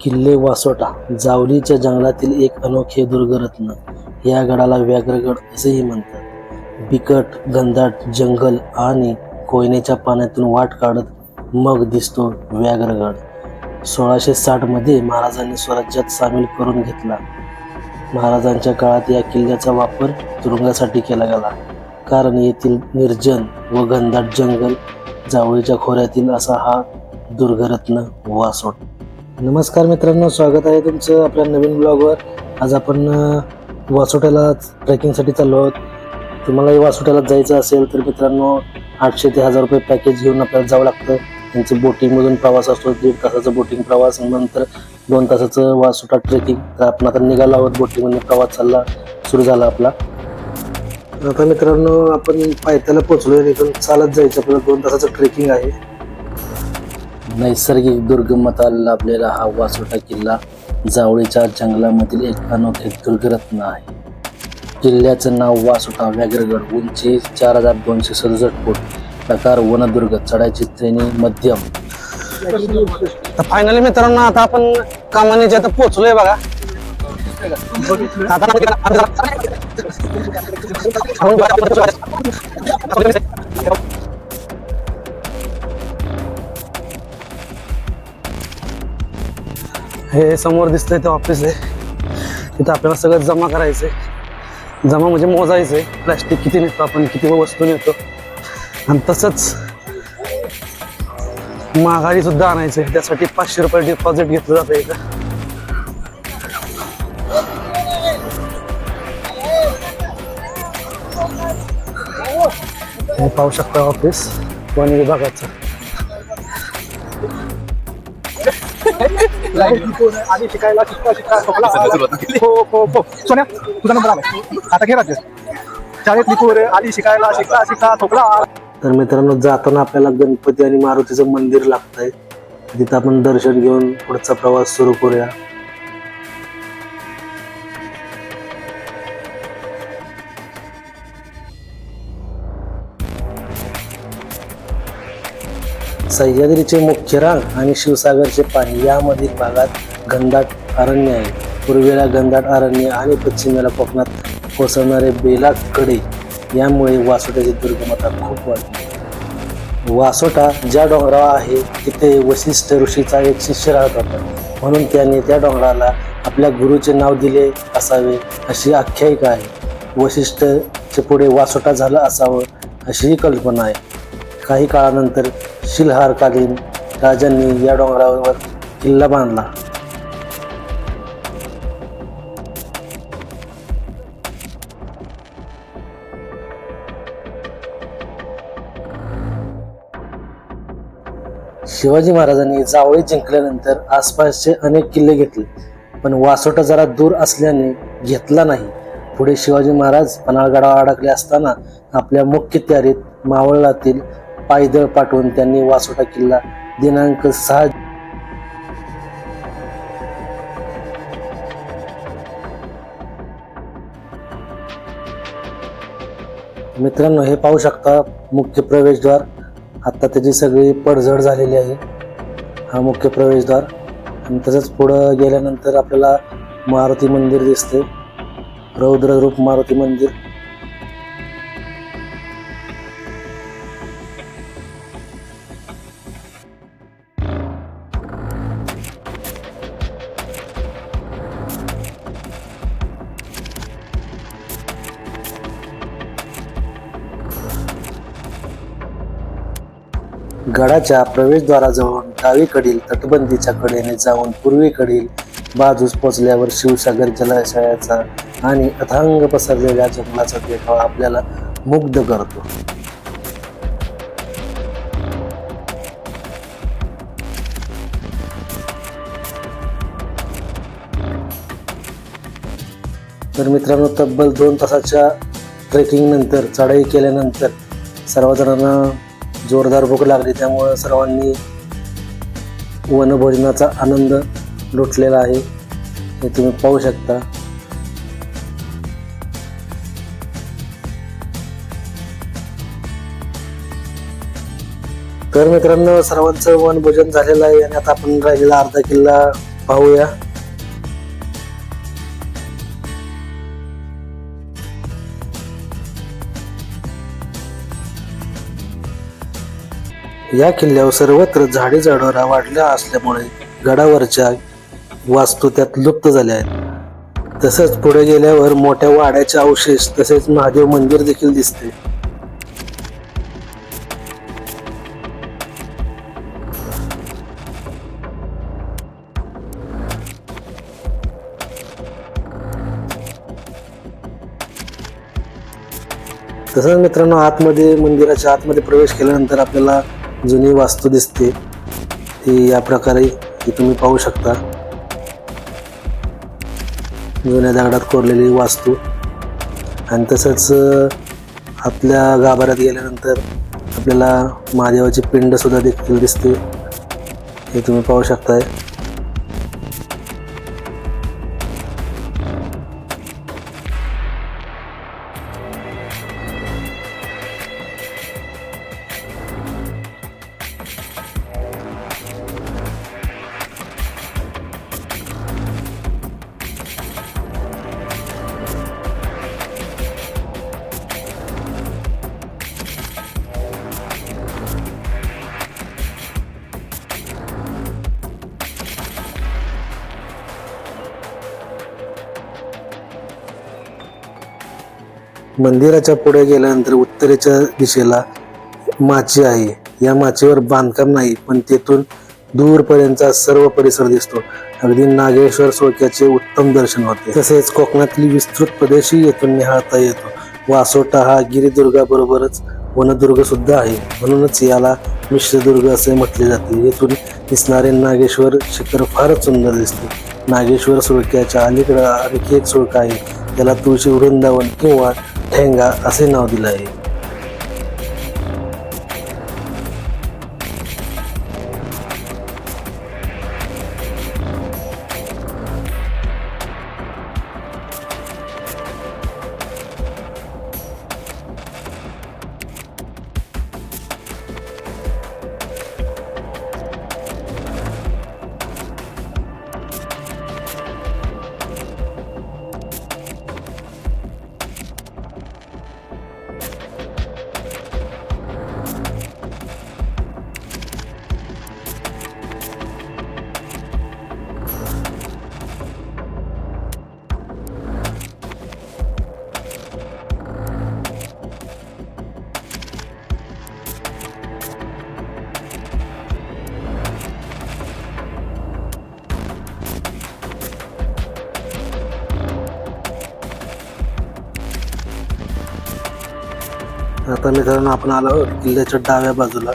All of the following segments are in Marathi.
किल्ले वासोटा जावलीच्या जंगलातील एक अनोखे दुर्गरत्न. या गडाला व्याघ्रगड असेही म्हणतात. बिकट घनदाट जंगल आणि कोयनेच्या पाण्यातून वाट काढत मग दिसतो व्याघ्रगड. सोळाशे साठमध्ये महाराजांनी स्वराज्यात सामील करून घेतला. महाराजांच्या काळात या किल्ल्याचा वापर तुरुंगासाठी केला गेला. कारण येथील निर्जन व घनदाट जंगल जावळीच्या खोऱ्यातील असा हा दुर्गरत्न वासोट. नमस्कार मित्रांनो स्वागत आहे तुमचं आपल्या नवीन ब्लॉगवर आज आपण वासोट्याला ट्रेकिंगसाठी चाललो आहोत. तुम्हालाही वासोट्याला जायचं असेल तर मित्रांनो आठशे ते हजार रुपये पॅकेज घेऊन आपल्याला जावं लागतं. त्यांचं बोटिंगमधून प्रवास असतो दीड तासाचा बोटिंग प्रवास नंतर दोन तासाचं वासोटा ट्रेकिंग तर आपण आता निघालो आहोत बोटिंगमध्ये प्रवास चालला सुरू झाला आपला. आता मित्रांनो आपण पायथ्याला पोचलो आणि इथून चालत जायचं आपल्याला दोन तासाचं ट्रेकिंग आहे. नैसर्गिक दुर्गमता लाभलेला हा वासोटा किल्ला जावळीच्या जंगलामधील एक अनोखे दुर्गरत्न आहे. किल्ल्याचं नाव वासोटा व्याघ्रगड उंची चार हजार दोनशे सदुसष्ट फूट. प्रकार वनदुर्ग चढायची श्रेणी मध्यम. तर फायनली मित्रांनो आता आपण कामाने आता पोहोचलोय बघा. हे समोर दिसतंय ते ऑफिस आहे तिथं आपल्याला सगळं जमा करायचंय. जमा म्हणजे मोजायचं आहे प्लॅस्टिक किती नेतो आपण किती वस्तू नेतो. आणि तसंच माघारी सुद्धा आणायचंय. त्यासाठी पाचशे रुपये डिपॉझिट घेतलं जातं इथं. हे पाहू शकता ऑफिस वन विभागाचं. आधी शिकायला शिकता शिकता हो हो हो. सोन्या तुझा नंबर आला आता घे राज्य. शाळेतली पोरं आधी शिकायला शिकता शिकता ठोकला तर मित्रांनो जाताना आपल्याला गणपती आणि मारुतीचं मंदिर लागतंय. तिथं आपण दर्शन घेऊन पुढचा प्रवास सुरू करूया. सह्याद्रीचे मुख्य रांग आणि शिवसागरचे पाणी यामधील भागात घनदाट अरण्य आहे. पूर्वेला घनदाट अरण्य आणि पश्चिमेला कोकणात कोसळणारे बेला कडे यामुळे वासोट्याची दुर्गमता खूप वाढली. वासोटा ज्या डोंगरावर आहे तिथे वशिष्ठ ऋषीचा एक शिष्य राहत होता. म्हणून त्याने त्या डोंगराला आपल्या गुरुचे नाव दिले असावे अशी आख्यायिका आहे. वशिष्ठचे पुढे वासोटा झालं असावं अशीही कल्पना आहे. काही काळानंतर शिलहारकालीन राजांनी या डोंगरावर किल्ला बांधला. शिवाजी महाराजांनी जावळी जिंकल्यानंतर आसपासचे अनेक किल्ले घेतले पण वासोटा जरा दूर असल्याने घेतला नाही. पुढे शिवाजी महाराज पन्हाळगडावर अडकले असताना आपल्या मुख्य तयारीत मावळातील पायदळ पाठवून त्यांनी वासोटा किल्ला दिनांक सहा मित्रांनो हे पाहू शकता मुख्य प्रवेशद्वार. आता त्याची सगळी पडझड झालेली आहे. हा मुख्य प्रवेशद्वार. आणि तसंच पुढं गेल्यानंतर आपल्याला मारुती मंदिर दिसते रौद्ररूप मारुती मंदिर. गडाच्या प्रवेशद्वाराजवळ डावीकडील तटबंदीच्या कडेने जाऊन पूर्वेकडील बाजूस पोचल्यावर शिवसागर जलाशयाचा आणि अथांग पसरलेल्या जंगलाचा देखावा आपल्याला मुग्ध करतो. तर मित्रांनो तब्बल दोन तासाच्या ट्रेकिंग नंतर चढाई केल्यानंतर सर्वजणांना जोरदार भूक लागली त्यामुळं सर्वांनी वनभोजनाचा आनंद लुटलेला आहे. हे तुम्ही पाहू शकता. तर मित्रांनो सर्वांचं वनभोजन झालेलं आहे आणि आता आपण राहिलेला अर्धा किल्ला पाहूया. या किल्ल्यावर सर्वत्र झाडे झाडोरा वाढल्या असल्यामुळे गडावरच्या वास्तू त्यात लुप्त झाल्या आहेत. तसंच पुढे गेल्यावर मोठ्या वाड्याचे अवशेष तसेच महादेव मंदिर देखील दिसते. तसंच मित्रांनो आतमध्ये मंदिराच्या आतमध्ये प्रवेश केल्यानंतर आपल्याला जुनी वास्तू दिसते ती या प्रकारे ही तुम्ही पाहू शकता. जुन्या दगडात कोरलेली वास्तू. आणि तसंच आपल्या गाभाऱ्यात गेल्यानंतर आपल्याला महादेवाची पिंड सुद्धा देखील दिसते. हे तुम्ही पाहू शकताय. मंदिराच्या पुढे गेल्यानंतर उत्तरेच्या दिशेला माची आहे. या माचीवर बांधकाम नाही पण तेथून दूरपर्यंतचा सर्व परिसर दिसतो. अगदी नागेश्वर सोक्याचे उत्तम दर्शन होते. तसेच कोकणातली विस्तृत प्रदेशही येथून निहाळता येतो. वासोटा हा गिरिदुर्गाबरोबरच वनदुर्ग सुद्धा आहे. म्हणूनच याला मिश्रदुर्ग असे म्हटले जाते. येथून दिसणारे नागेश्वर शिखर फारच सुंदर दिसते. नागेश्वर सुळक्याच्या अलीकडे आणखी एक सुळका आहे. त्याला तुळशी वृंदावन किंवा ठेंगा असे नाव दिलं आहे आता मित्रांनो आपण आलो किल्ल्याच्या डाव्या बाजूला.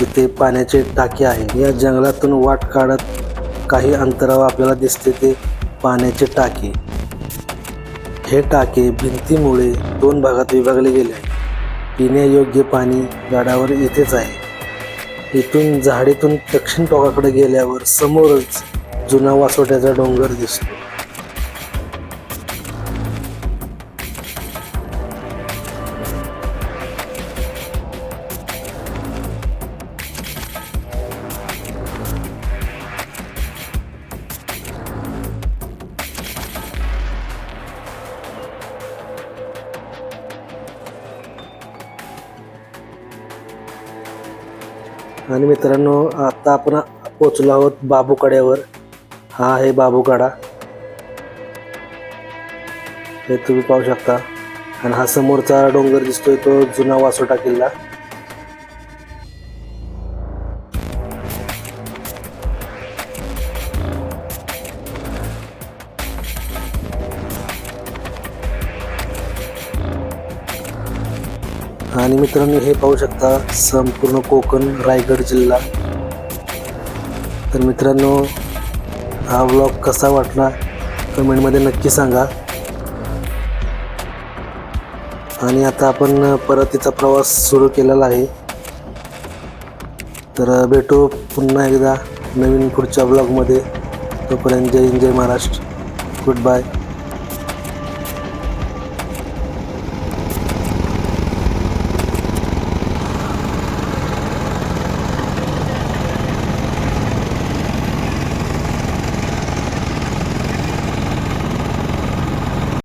जिथे पाण्याचे टाके आहे. या जंगलातून वाट काढत काही अंतरावर आपल्याला दिसते ते पाण्याचे टाके. हे टाके भिंतीमुळे दोन भागात विभागले गेले आहे. पिण्यायोग्य पाणी गडावर येथेच आहे. इथून झाडीतून दक्षिण टोकाकडे गेल्यावर समोरच जुना वासोट्याचा डोंगर दिसतो. आणि मित्रांनो आता आपण पोचलो आहोत बाबूकड्यावर. हा आहे बाबूकडा. हे तुम्ही पाहू शकता. आणि हा समोरचा डोंगर दिसतोय तो जुना वासोटा किल्ला. मित्रांनो हे पाहू शकता संपूर्ण कोकण रायगड जिल्हा. तर मित्रांनो हा ब्लॉग कसा वाटला कमेंटमध्ये नक्की सांगा. आणि आता आपण परतीचा प्रवास सुरू केलेला आहे. तर भेटू पुन्हा एकदा नवीन पुढच्या ब्लॉगमध्ये तोपर्यंत जय जय महाराष्ट्र. Good bye